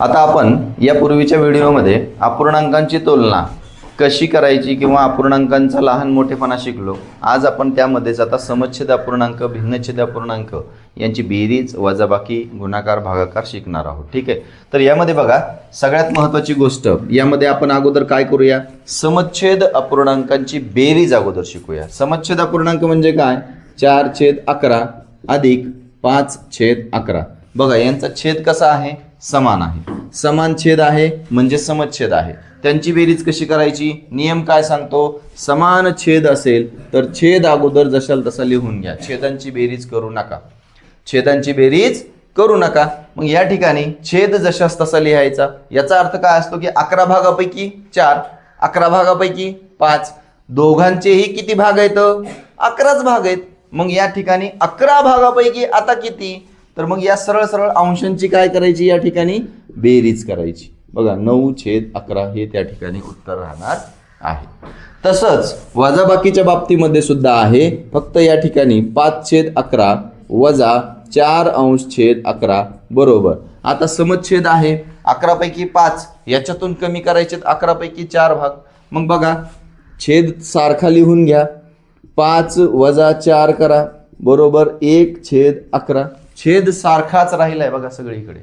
आता आपण या पूर्वीच्या व्हिडिओमध्ये अपूर्णांकांची तुलना कशी करायची किंवा अपूर्णांकांचा लहान मोठेपणा शिकलो आज आपण त्यामध्येच आता समच्छेद अपूर्णांक भिन्नच्छेद अपूर्णांक यांची बेरीज वजाबाकी गुणाकार भागाकार शिकणार आहोत. ठीक आहे? तर यामध्ये बघा सगळ्यात महत्त्वाची गोष्ट यामध्ये आपण अगोदर काय करूया? समच्छेद अपूर्णांकांची बेरीज अगोदर शिकूया. समच्छेद अपूर्णांक म्हणजे काय? चार छेद अकरा अधिक पाच छेद अकरा. बघा यांचा छेद कसा आहे? समान आहे. समान छेद आहे म्हणजे समच्छेद आहे. त्यांची बेरीज कशी करायची? नियम काय सांगतो? समान छेद असेल तर छेद अगोदर जशाल तसा लिहून घ्या. छेदांची बेरीज करू नका. छेदांची बेरीज करू नका. मग या ठिकाणी छेद जशास तसा लिहायचा. याचा अर्थ काय असतो की अकरा भागापैकी चार अकरा भागापैकी पाच. दोघांचेही किती भाग आहेत? अकराच भाग आहेत. मग या ठिकाणी अकरा भागापैकी आता किती? तर मग या सरळ सरळ अंशांची काय करायची या ठिकाणी? बेरीज करायची. बघा नऊ छेद अकरा हे त्या ठिकाणी उत्तर राहणार आहे. तसंच वजाबाकीच्या बाबतीमध्ये सुद्धा आहे. फक्त या ठिकाणी पाच छेद अकरा वजा चार अंश छेद अकरा बरोबर. आता समच्छेद आहे. अकरापैकी पाच याच्यातून कमी करायचे अकरापैकी चार भाग. मग बघा छेद सारखा लिहून घ्या. पाच वजा चार करा. बरोबर एक छेद अकरा. छेद सारखाच राहिलाय बघा सगळीकडे.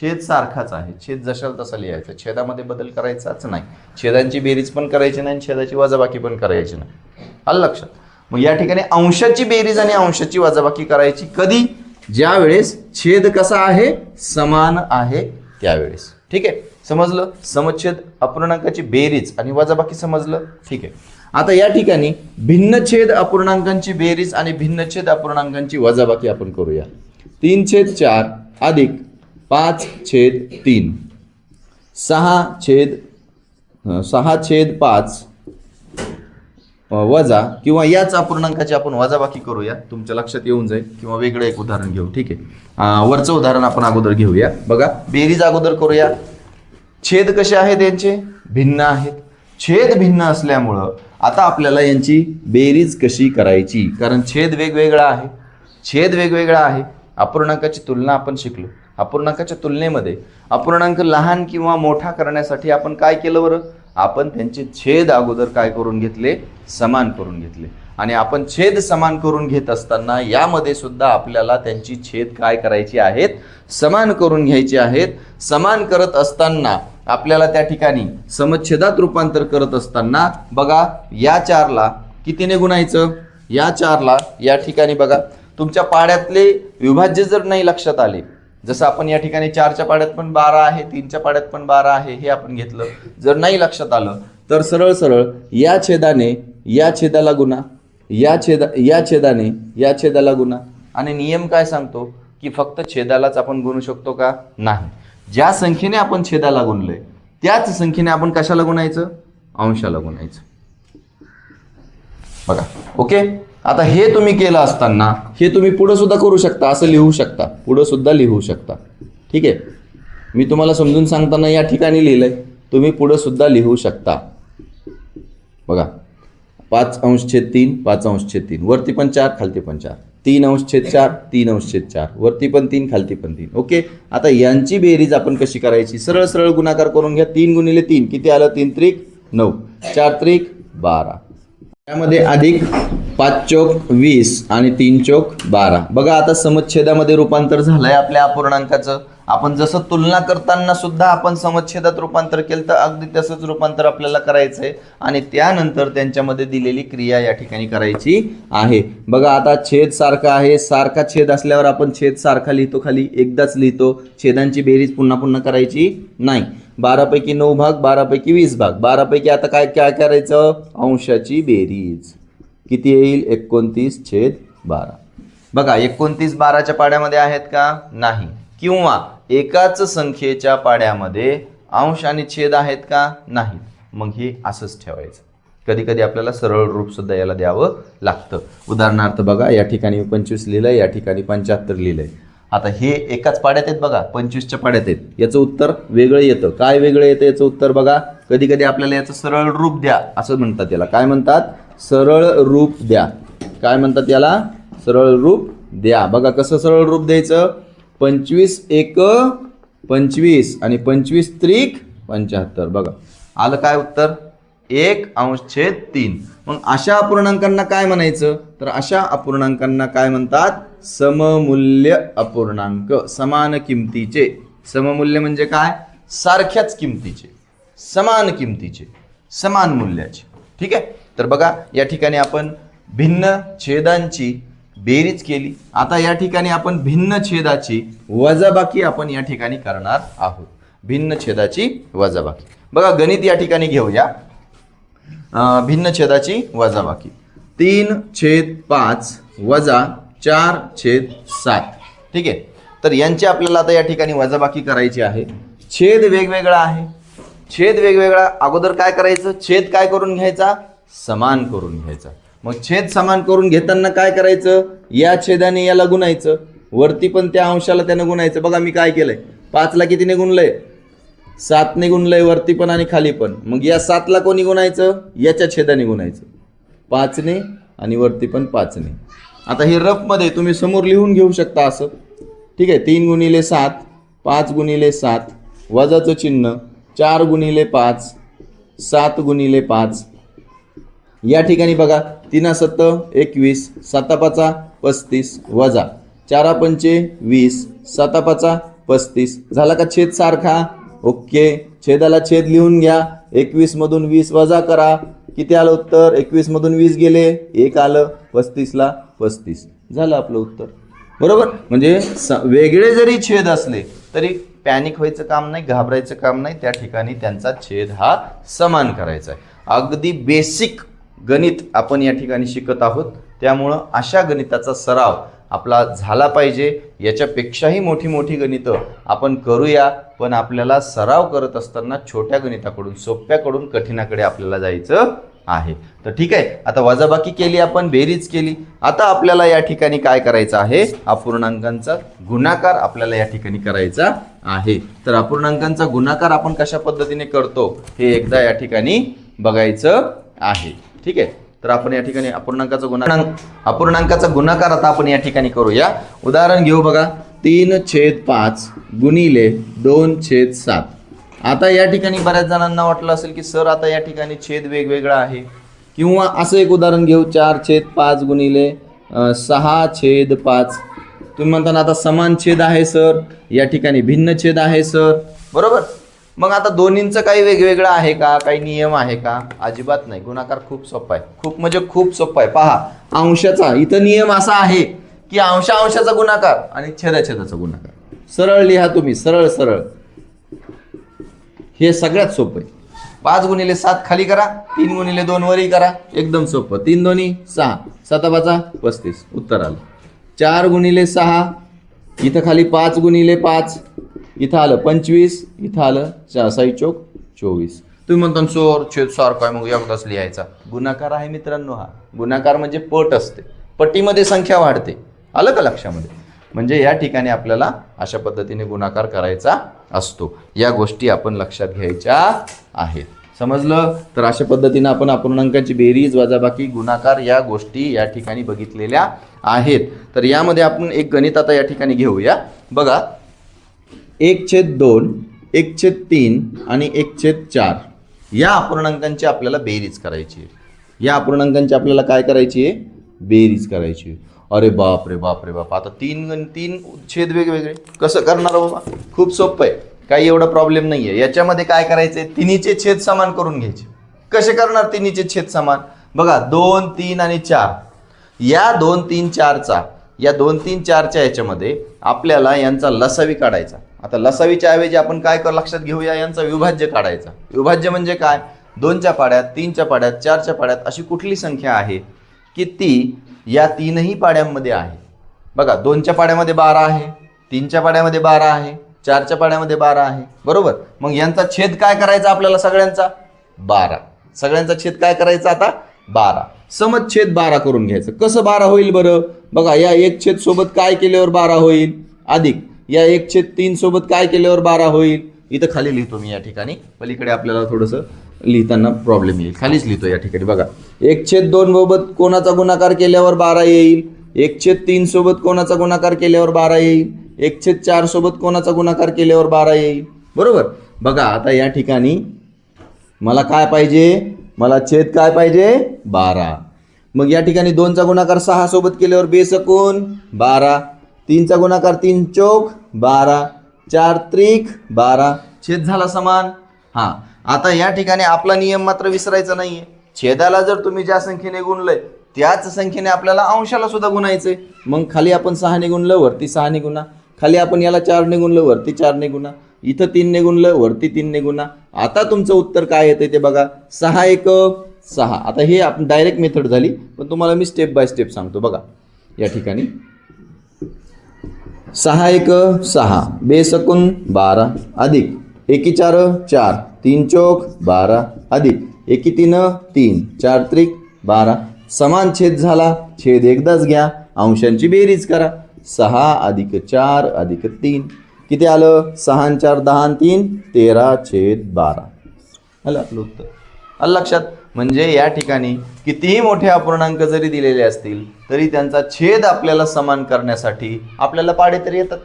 छेद सारखाच आहे. छेद जशाल तसा लिहायचा. छेदामध्ये बदल करायचाच नाही. छेदांची बेरीज पण करायची नाही आणि छेदाची वजाबाकी पण करायची नाही. आलं लक्षात? मग या ठिकाणी अंशाची बेरीज आणि अंशाची वजाबाकी करायची कधी? ज्या वेळेस छेद कसा आहे? समान आहे त्यावेळेस. ठीक आहे? समजलं? समच्छेद अपूर्णांकाची बेरीज आणि वजाबाकी समजलं? ठीक आहे. आता या ठिकाणी भिन्न छेद अपूर्णांकांची बेरीज आणि भिन्न छेद अपूर्णांकांची वजाबाकी आपण करूया. तीन छेद चार अधिक पाच छेद तीन. सहा छेद सहा छेद पाच वजा किंवा याच अपूर्णांकाची आपण वजाबाकी करूया. तुमच्या लक्षात येऊन जाईल किंवा वेगळं एक उदाहरण घेऊ. ठीक आहे. वरचं उदाहरण आपण अगोदर घेऊया. बघा बेरीज अगोदर करूया. छेद कसे आहेत यांचे? भिन्न आहेत. छेद भिन्न असल्यामुळं आता आपल्याला यांची बेरीज कशी करायची? कारण छेद वेगवेगळा आहे. छेद वेगवेगळा आहे. अपूर्णांकाची तुलना आपण शिकलो. अपूर्णांकाच्या तुलनेमध्ये अपूर्णांक लहान किंवा मोठा करण्यासाठी आपण काय केलं बरं? आपण त्यांचे छेद अगोदर काय करून घेतले? समान करून घेतले. आणि आपण छेद समान करून घेत असताना यामध्ये सुद्धा आपल्याला त्यांची छेद काय करायची आहेत? समान करून घ्यायची आहेत. समान करत असताना आपल्याला त्या ठिकाणी समच्छेदात रूपांतर करत असताना बघा या चारला कितीने गुणायचं? या चारला या ठिकाणी बघा तुमच्या पाड्यातले विभाज्य जर नाही लक्षात आले जसं आपण या ठिकाणी चारच्या पाड्यात पण बारा आहे तीनच्या पाड्यात पण बारा आहे हे आपण घेतलं. जर नाही लक्षात आलं तर सरळ सरळ या छेदाने या छेदाला गुणा या छेदा या छेदाने या छेदाला गुणा. आणि नियम काय सांगतो की फक्त छेदालाच आपण गुणू शकतो का? नाही. ज्या संख्येने आपण छेदाला गुणलोय त्याच संख्येने आपण कशाला गुणायचं? अंशाला गुणायचं. बघा ओके? आता हे तुम्ही केलं असताना हे तुम्ही पुढं सुद्धा करू शकता असं लिहू शकता. पुढं सुद्धा लिहू शकता. ठीक आहे? मी तुम्हाला समजून सांगताना या ठिकाणी लिहिलं आहे तुम्ही पुढं सुद्धा लिहू शकता. बघा. पाच अंश छेद तीन पाच अंश छेद तीन. वरती पण चार खालती पण चार. तीन अंश छेद चार तीन अंश छेद चार. वरती पण तीन खालती पण तीन. ओके? आता यांची बेरीज आपण कशी करायची? सरळ सरळ गुणाकार करून घ्या. तीन गुणिले तीन. किती आलं? तीन त्रिक नऊ. चार त्रिक बारा. त्यामध्ये अधिक पाच चोक वीस आणि तीन चोक बारा. बघा आता समच्छेदामध्ये रूपांतर झालंय आपल्या अपूर्णांकाचं. आपण जसं तुलना करताना सुद्धा आपण समच्छेदात रूपांतर केलं तर अगदी तसंच रूपांतर आपल्याला करायचंय. आणि त्यानंतर त्यांच्यामध्ये दिलेली क्रिया या ठिकाणी करायची आहे. बघा आता छेद सारखा आहे. सारखा छेद असल्यावर आपण छेद सारखा लिहितो खाली. एकदाच लिहितो. छेदांची बेरीज पुन्हा पुन्हा करायची नाही. बारापैकी नऊ भाग बारापैकी वीस भाग. बारापैकी आता काय काय करायचं? अंशाची बेरीज. किती येईल? एकोणतीस छेद बारा. बघा एकोणतीस बाराच्या पाड्यामध्ये आहेत का? नाही. किंवा एकाच संख्येच्या पाड्यामध्ये अंश आणि छेद आहेत का? नाही. मग हे असंच ठेवायचं. कधी कधी आपल्याला सरळ रूप सुद्धा याला द्यावं लागतं. उदाहरणार्थ बघा या ठिकाणी पंचवीस लिहिलंय या ठिकाणी पंच्याहत्तर लिहिलंय. आता हे एकाच पाड्यात आहेत बघा पंचवीसच्या पाड्यात आहेत. याचं उत्तर वेगळं येतं. काय वेगळं येतं याचं उत्तर बघा? कधी कधी आपल्याला याचं सरळ रूप द्या असं म्हणतात याला. काय म्हणतात? सरळ रूप द्या. काय म्हणतात याला? सरळ रूप द्या. बघा कसं सरळ रूप द्यायचं? पंचवीस एक पंचवीस आणि पंचवीस त्रिक पंच्याहत्तर. बघा. आलं काय उत्तर? एक अंश छेद तीन. मग अशा अपूर्णांकांना काय म्हणायचं? तर अशा अपूर्णांकांना काय म्हणतात? सममूल्य अपूर्णांक. समान किमतीचे. सममूल्य म्हणजे काय? सारख्याच किमतीचे. समान किमतीचे. समान मूल्याचे. ठीक आहे? तर बघा या ठिकाणी आपण भिन्न छेदांची बेरीज केली. आता या ठिकाणी आपण भिन्न छेदाची वजाबाकी आपण या ठिकाणी करणार आहोत. भिन्न छेदाची वजाबाकी. बघा गणित या ठिकाणी घेऊया. भिन्न छेदाची वजाबाकी. तीन छेद पाच वजा चार छेद सात. ठीक आहे? तर यांची आपल्याला आता या ठिकाणी वजाबाकी करायची आहे. छेद वेगवेगळा आहे. छेद वेगवेगळा अगोदर काय करायचं? छेद काय करून घ्यायचा? समान करून घ्यायचा. मग छेद समान करून घेताना काय करायचं? या छेदाने याला गुणायचं. वरती पण त्या अंशाला त्यानं गुणायचं. बघा मी काय केलंय. पाचला कितीने गुणलंय? सातने गुणलंय वरती पण आणि खाली पण. मग या सातला कोणी गुणायचं याच्या छेदाने गुणायचं पाचने आणि वरती पण पाचने. आता हे रफमध्ये तुम्ही समोर लिहून घेऊ शकता असं. ठीक आहे तीन गुणिले सात पाच गुणिले सात वजाचं चिन्ह चार गुणिले पाच सात गुणिले पाच. या ठिकाणी बघा तीना सत्त एकवीस सातापाचा पस्तीस वजा. चारा पंचे वीस सातापाचा पस्तीस. झाला का छेद सारखा? ओके. छेदाला छेद लिहून घ्या. एकवीस मधून वीस वजा करा. किती आलं उत्तर? एकवीस मधून वीस गेले. एक आलं पस्तीसला पस्तीस. झालं आपलं उत्तर. बरोबर? म्हणजे स वेगळे जरी छेद असले तरी पॅनिक व्हायचं काम नाही घाबरायचं काम नाही. त्या ठिकाणी त्यांचा छेद हा समान करायचा आहे. अगदी बेसिक गणित आपण या ठिकाणी शिकत आहोत. त्यामुळं अशा गणिताचा सराव आपला झाला पाहिजे याच्यापेक्षाही मोठी मोठी गणितं आपण करूया पण आपल्याला सराव करत असताना छोट्या गणिताकडून सोप्याकडून कठीणाकडे आपल्याला जायचं आहे. तर ठीक आहे आता वजाबाकी केली आपण बेरीज केली. आता आपल्याला या ठिकाणी काय करायचं आहे? अपूर्णांकांचा गुणाकार आपल्याला या ठिकाणी करायचा आहे. तर अपूर्णांकांचा गुणाकार आपण कशा पद्धतीने करतो? हे एकदा या ठिकाणी बघायचं आहे. ठीक आहे? तर आपण या ठिकाणी अपूर्णांकाचा गुणांक अपूर्णांकाचा गुणाकार आता आपण या ठिकाणी करूया. उदाहरण घेऊ बघा. तीन छेद पाच गुणिले दोन छेद सात. आता या ठिकाणी बऱ्याच जणांना वाटलं असेल की सर आता या ठिकाणी छेद वेगवेगळा आहे. किंवा असं एक उदाहरण घेऊ. चार छेद पाच गुणिले सहा छेद पाच. तुम्ही म्हणता ना आता समान छेद आहे सर. या ठिकाणी भिन्न छेद आहे सर. बरोबर? मग आता दोन्हींचं काही वेगवेगळं आहे का? काही नियम आहे का? अजिबात नाही. गुणाकार खूप सोपा आहे. खूप म्हणजे खूप सोपा आहे. पहा अंशाचा इथं नियम असा आहे की अंशा अंशाचा गुणाकार आणि छेदाछेदाचा गुणाकार. सरळ लिहा तुम्ही सरळ सरळ. हे सगळ्यात सोपं आहे. पाच गुणिले सात खाली करा तीन गुणिले दोन वरी करा. एकदम सोपं. तीन दोन्ही सहा. सतापाचा पस्तीस. उत्तर आलं. चार गुणिले सहा इथं खाली पाच गुणिले पाच. इथं आलं पंचवीस इथं आलं चासाई चौक चोवीस. तुम्ही म्हणता चोर छेद सारखा आहे मग एकदाच लिहायचा. गुणाकार आहे मित्रांनो हा. गुणाकार म्हणजे पट असते. पटीमध्ये संख्या वाढते. आलं का लक्षामध्ये? म्हणजे या ठिकाणी आपल्याला अशा पद्धतीने गुणाकार करायचा असतो. या गोष्टी आपण लक्षात घ्यायच्या आहेत. समजलं? तर अशा पद्धतीने आपण अपूर्णांकाची बेरीज वजाबाकी गुणाकार या गोष्टी या ठिकाणी बघितलेल्या आहेत. तर यामध्ये आपण एक गणित आता या ठिकाणी घेऊया. बघा एक छेद दोन एक छेद तीन आणि एक छेद चार. या अपूर्णांकांची आपल्याला बेरीज करायची आहे. या अपूर्णांकांची आपल्याला काय करायची आहे? बेरीज करायची आहे. अरे बाप रे बाप रे बाप. आता तीन तीन छेद वेगवेगळे. कसं करणार हो बाबा? खूप सोपं आहे. काही एवढा प्रॉब्लेम नाही आहे याच्यामध्ये काय करायचं आहे तिन्हीचे छेद समान करून घ्यायचे. कसे करणार तिन्हीचे छेद समान? बघा दोन तीन आणि चार. या दोन तीन चारचा या दोन तीन चारच्या याच्यामध्ये आपल्याला यांचा लसावी काढायचा. आता लसावीच्या ऐवजी आपण काय कर लक्षात घेऊया यांचा विभाज्य काढायचा. विभाज्य म्हणजे काय? दोनच्या पाड्यात तीनच्या पाड्यात चारच्या पाड्यात अशी कुठली संख्या आहे की ती या तीनही पाड्यांमध्ये आहे. बघा दोनच्या पाड्यामध्ये बारा आहे तीनच्या पाड्यामध्ये बारा आहे चारच्या पाड्यामध्ये बारा आहे. बरोबर? मग यांचा छेद काय करायचा आपल्याला सगळ्यांचा? बारा. सगळ्यांचा छेद काय करायचा आता? बारा. समच्छेद बारा करून घ्यायचं. कसं बारा होईल बरं? बघा या एक छेद सोबत काय केल्यावर बारा होईल? अधिक या एक छेद तीन सोबत काय केल्यावर बारा होईल? इथं खाली लिहितो मी या ठिकाणी. पलीकडे आपल्याला थोडंसं लिहिताना प्रॉब्लेम येईल. खालीच लिहितो या ठिकाणी. बघा एक छेद दोन सोबत कोणाचा गुणाकार केल्यावर बारा येईल? एक छेद तीन सोबत कोणाचा गुणाकार केल्यावर बारा येईल? एक छेद चार सोबत कोणाचा गुणाकार केल्यावर बारा येईल? बरोबर? बघा आता या ठिकाणी मला काय पाहिजे? मला छेद काय पाहिजे? बारा. मग या ठिकाणी दोनचा गुणाकार सहा सोबत केल्यावर बेसकून बारा. तीनचा गुणाकार तीन चौक बारा. चार त्रिक बारा. छेद झाला समान. हा. आता या ठिकाणी आपला नियम मात्र विसरायचा नाहीये. छेदाला जर तुम्ही ज्या संख्येने गुणलंय त्याच संख्येने आपल्याला अंशाला सुद्धा गुणायचंय. मग खाली आपण सहाने गुणलं वरती सहाने गुणा. खाली आपण याला चारने गुणलं वरती चारने गुणा. इथं तीनने गुणलं वरती तीनने गुणा आता तुमचं उत्तर काय येतं ते बघा. सहा एक सहा. आता हे आपण डायरेक्ट मेथड झाली पण तुम्हाला मी स्टेप बाय स्टेप सांगतो. बघा या ठिकाणी. सहा एक सहा. बेसकून बारा अधिक. एकी चार चार. तीन चौक बारा अधिक. एकी तीन तीन. चार त्रिक बारा. समान छेद झाला. छेद एकदाच घ्या. अंशांची बेरीज करा. सहा अधिक चार अधिक तीन. किती आलं? सहा चार दहा तीन तेरा छेद बारा. आलं? आपलं उत्तर. आलं लक्षात? म्हणजे या ठिकाणी कितीही मोठे अपूर्णांक जरी दिलेले असतील तरी त्यांचा छेद आपल्याला समान करण्यासाठी आपल्याला पाडे तरी येतात.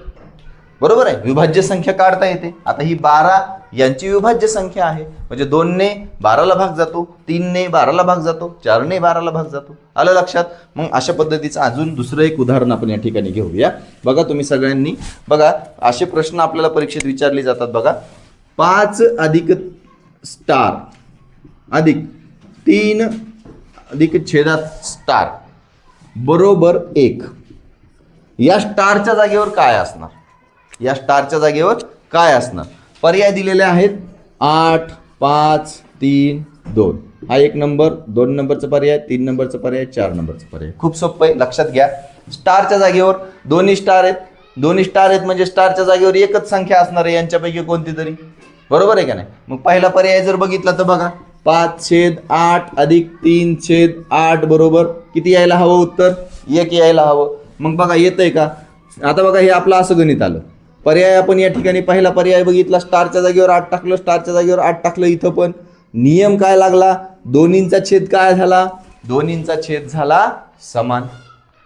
बरोबर आहे? विभाज्य संख्या काढता येते. आता ही बारा यांची विभाज्य संख्या आहे. म्हणजे दोनने बाराला भाग जातो तीनने बाराला भाग जातो चारने बाराला भाग जातो. आलं लक्षात? मग अशा पद्धतीचं अजून दुसरं एक उदाहरण आपण या ठिकाणी घेऊया. बघा तुम्ही सगळ्यांनी. बघा असे प्रश्न आपल्याला परीक्षेत विचारले जातात बघा. पाच अधिक स्टार. अधिक तीन अधिक छेदात स्टार. बरोबर एक. या स्टारच्या जागेवर काय असणार? या स्टारच्या जागेवर काय असणार? पर्याय दिलेले आहेत. आठ पाच तीन दोन. हा एक नंबर दोन नंबरचा पर्याय तीन नंबरचा पर्याय चार नंबरचा पर्याय. खूप सोपं आहे लक्षात घ्या. स्टारच्या जागेवर दोन्ही स्टार आहेत. दोन्ही स्टार आहेत म्हणजे स्टारच्या जागेवर एकच संख्या असणार आहे यांच्यापैकी कोणती तरी. बरोबर आहे का नाही? मग पहिला पर्याय जर बघितला तर बघा. पाच छेद आठ अधिक तीन छेद आठ बरोबर किती यायला हवं उत्तर? एक यायला हवं. मग बघा येतंय का? आता बघा हे आपलं असं गणित आलं. पर्याय आपण या ठिकाणी पहिला. पर्याय बघितला स्टारच्या जागेवर आठ टाकलं स्टारच्या जागेवर आठ टाकलं इथं पण. नियम काय लागला? दोन्हींचा छेद काय झाला? दोन्हींचा छेद झाला समान.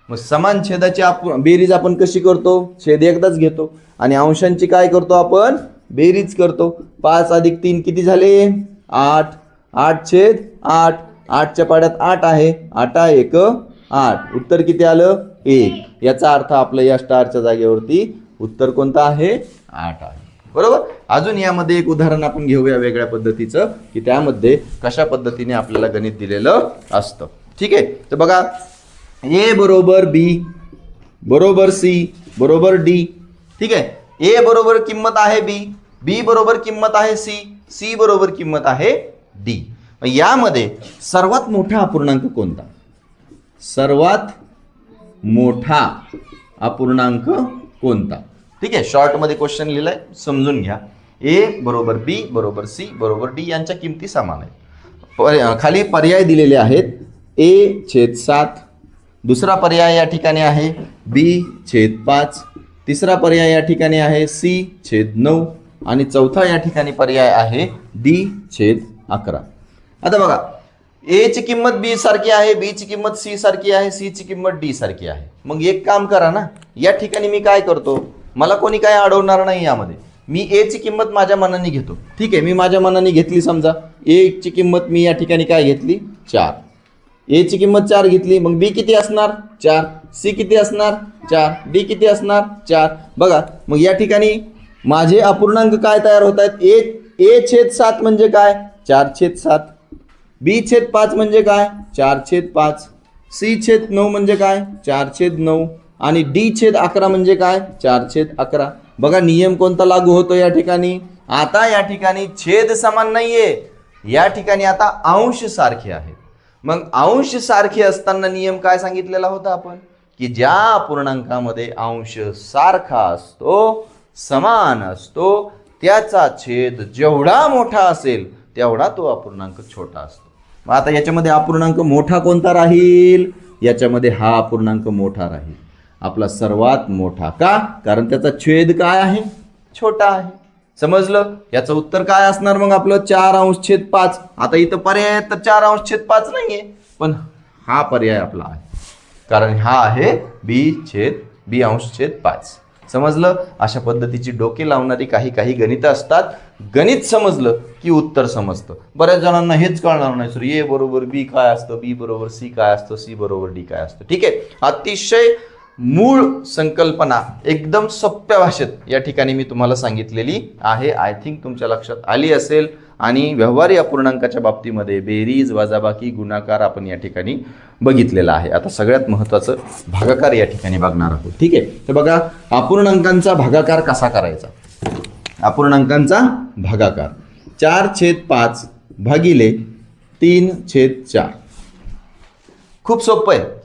मग समान छेदाची आपण बेरीज आपण कशी करतो? छेद एकदाच घेतो. आणि अंशांची काय करतो आपण? बेरीज करतो. पाच अधिक तीन किती झाले? आठ. आठ छेद आठ. आठच्या पाड्यात आठ आहे. आठा एक आठ. उत्तर किती आलं? एक. याचा अर्थ आपलं या स्टारच्या जागेवरती उत्तर कोणतं आहे? आठ आहे. बरोबर? अजून यामध्ये एक उदाहरण आपण घेऊया वेगळ्या पद्धतीचं की त्यामध्ये कशा पद्धतीने आपल्याला गणित दिलेलं असतं. ठीक आहे? तर बघा ए बरोबर बी बरोबर सी बरोबर डी. ठीक आहे? ए बरोबर किंमत आहे बी बी बरोबर किंमत आहे सी सी बरोबर किंमत आहे डी. यामध्ये सर्वात मोठा अपूर्णांक कोणता? सर्वात मोठा अपूर्णांक कोणता? ठीक आहे? शॉर्टमध्ये क्वेश्चन लिहिलाय समजून घ्या. ए बरोबर बी बरोबर सी बरोबर डी यांच्या किमती समान आहेत. पर- खाली पर्याय दिलेले आहेत. ए छेद सात दुसरा पर्याय या ठिकाणी आहे. बी छेद पाच तिसरा पर्याय या ठिकाणी आहे. सी छेद नऊ आणि चौथा या ठिकाणी पर्याय आहे. डी छेद अकरा. आता बघा ए ची किंमत बी सारखी आहे बी ची किंमत सी सारखी आहे सी ची किंमत डी सारखी आहे. मग एक काम करा ना या ठिकाणी मी काय करतो? मला कोणी काय अडवणार नाही यामध्ये. मी ए ची किंमत माझ्या मनाने घेतो. ठीक आहे मी माझ्या मनाने घेतली समजा. ए ची किंमत मी या ठिकाणी काय घेतली? चार. ए ची किंमत चार घेतली मग बी किती असणार? चार. सी किती असणार? चार. डी किती असणार? चार. बघा मग या ठिकाणी माझे अपूर्णांक काय तयार होत आहेत? ए ए छेद सात म्हणजे काय? चार छेद सात. बी छेद पाच म्हणजे काय? चार छेद पाच. सी छेद नऊ म्हणजे काय? चार छेद नऊ. आणि डी छेद अकरा म्हणजे काय? चार छेद अकरा. बघा नियम कोणता लागू होतो या ठिकाणी? आता या ठिकाणी छेद समान नाहीये. या ठिकाणी आता अंश सारखे आहेत. मग अंश सारखे असताना नियम काय सांगितलेला होता आपण? की ज्या अपूर्णांकामध्ये अंश सारखा असतो समान असतो त्याचा छेद जेवढा मोठा असेल तेवढा तो अपूर्णांक छोटा असतो. मग आता याच्यामध्ये अपूर्णांक मोठा कोणता राहील? याच्यामध्ये हा अपूर्णांक मोठा राहील. आपला सर्वात मोठा. का? कारण त्याचा छेद काय आहे? छोटा आहे. समजलं? याचं उत्तर काय असणार मग आपलं? चार अंश छेद पाच. आता इथं पर्याय तर चार अंश छेद पाच नाहीये. पण हा पर्याय आपला आहे. कारण हा आहे बी छेद बी अंश छेद पाच. समजलं? अशा पद्धतीची डोके लावणारी काही काही गणितं असतात. गणित समजलं की उत्तर समजतं. बऱ्याच जणांना हेच कळणार नाही. सर ए बरोबर बी काय असतं? बी बरोबर सी काय असतं? सी बरोबर डी काय असतं? ठीक आहे. अतिशय मूळ संकल्पना एकदम सोप्या भाषेत या ठिकाणी मी तुम्हाला सांगितलेली आहे. आय थिंक तुमच्या लक्षात आली असेल. आणि व्यवहारी अपूर्णांकाच्या बाबतीमध्ये बेरीज वजाबाकी गुणाकार आपण या ठिकाणी बघितलेला आहे. आता सगळ्यात महत्त्वाचं भागाकार या ठिकाणी बघणार आहोत. ठीक आहे? तर बघा अपूर्णांकांचा भागाकार कसा करायचा? अपूर्णांकांचा भागाकार. चार छेद पाच भागिले तीन छेद चार. खूप सोपं आहे.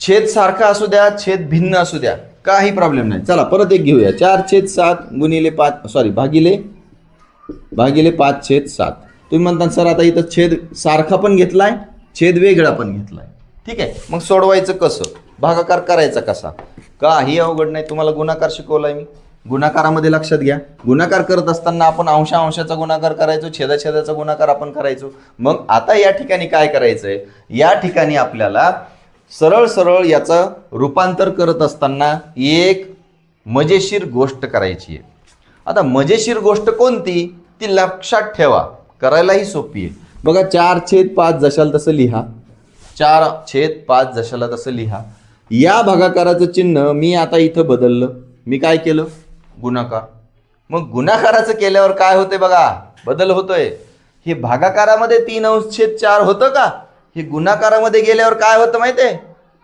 छेद सारखा असू द्या छेद भिन्न असू द्या काही प्रॉब्लेम नाही. चला परत एक घेऊया. चार छेद सात गुणिले पाच सॉरी भागिले भागिले पाच छेद सात. तुम्ही म्हणता सर आता इथं छेद सारखा पण घेतलाय छेद वेगळा पण घेतलाय. ठीक आहे? मग सोडवायचं कसं? भागाकार करायचा कसा? काही अवघड नाही. तुम्हाला गुणाकार शिकवलाय मी. गुणाकारामध्ये लक्षात घ्या. गुणाकार करत असताना आपण अंशा अंशाचा गुणाकार करायचो छेदाछेदाचा गुणाकार आपण करायचो. मग आता या ठिकाणी काय करायचंय? या ठिकाणी आपल्याला सरळ सरळ याचं रूपांतर करत असताना एक मजेशीर गोष्ट करायची आहे. आता मजेशीर गोष्ट कोणती? ती लक्षात ठेवा. करायलाही सोपी आहे. बघा चार छेद पाच जशाल तसं लिहा. चार छेद पाच जशाला तसं लिहा. या भागाकाराचं चिन्ह मी आता इथं बदललं. मी काय केलं? गुणाकार. मग गुणाकाराचं केल्यावर काय होते बघा? बदल होतोय. हे भागाकारामध्ये तीन अंश छेद चार होतं का? हे गुणाकारामध्ये गेल्यावर काय होतं माहिती आहे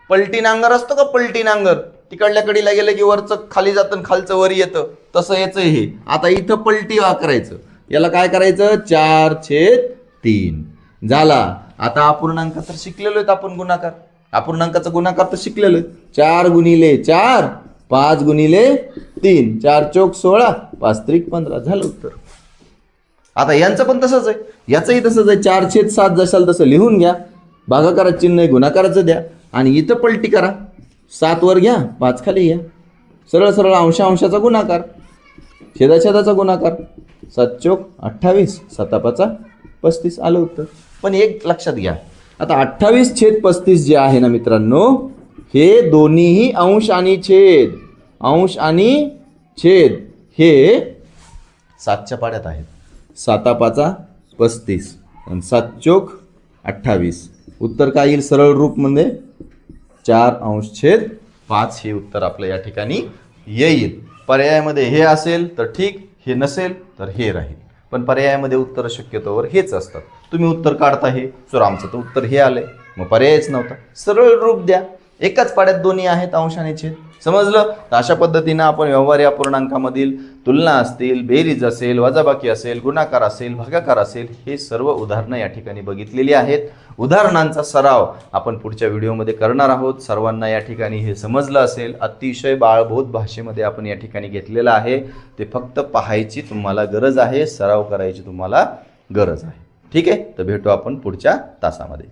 पलटी नांगर असतो का पलटी नांगर? तिकडल्या कडीला गेलं की वरचं खाली जातं खालचं वर येतं. तसं याचं हे. आता इथं पलटी करायचं. याला काय करायचं? चार छेद तीन. झाला. आता अपूर्णांक तर शिकलेलो आहेत आपण गुणाकार अपूर्णांकाचा गुणाकार तर शिकलेलो आहे चार गुणिले चार पाच गुणिले तीन. चार चौक सोळा पाच त्रिक पंधरा. झालं उत्तर. आता यांचं पण तसंच आहे. याचंही तसंच आहे. चार छेद सात जशाल तसं लिहून घ्या. भागाकाराचं चिन्ह आहे गुणाकाराचं द्या. आणि इथं पलटी करा. सात वर घ्या पाच खाली घ्या. सरळ सरळ अंशा अंशाचा गुणाकार. छेदाछेदाचा गुणाकार. सात चोक अठ्ठावीस सतापाचा पस्तीस आलं उत्तर. पण एक लक्षात घ्या. आता अठ्ठावीस छेद पस्तीस जे आहे ना मित्रांनो हे दोन्हीही अंश आणि छेद. अंश आणि छेद. हे सातच्या पाड्यात आहेत. सातापाचा पस्तीस. आणि सात चोक अठ्ठावीस. उत्तर काय येईल? सरळ रूपमध्ये म्हणजे चार अंश छेद पाच हे उत्तर आपलं या ठिकाणी येईल. पर्यायामध्ये हे असेल तर ठीक हे नसेल तर हे राहील. पण पर्यायामध्ये उत्तर शक्यतोवर हेच असतात. तुम्ही उत्तर काढता हे सर आमचं तर उत्तर हे आलंय. मग पर्यायच नव्हता. सरळ रूप द्या. एकाच पाड्यात दोन्ही आहेत अंश आणि छेद. समजलं? तर अशा पद्धतीनं आपण व्यवहार या पूर्णांकामधील तुलना असतील बेरीज असेल वजाबाकी असेल गुणाकार असेल भागाकार असेल हे सर्व उदाहरणं या ठिकाणी बघितलेली आहेत. उदाहरणांचा सराव आपण पुढच्या व्हिडिओमध्ये करणार आहोत. सर्वांना या ठिकाणी हे समजलं असेल. अतिशय बाळबोध भाषेमध्ये आपण या ठिकाणी घेतलेलं आहे. ते फक्त पाहायची तुम्हाला गरज आहे सराव करायची तुम्हाला गरज आहे. ठीक आहे? तर भेटू आपण पुढच्या तासामध्ये.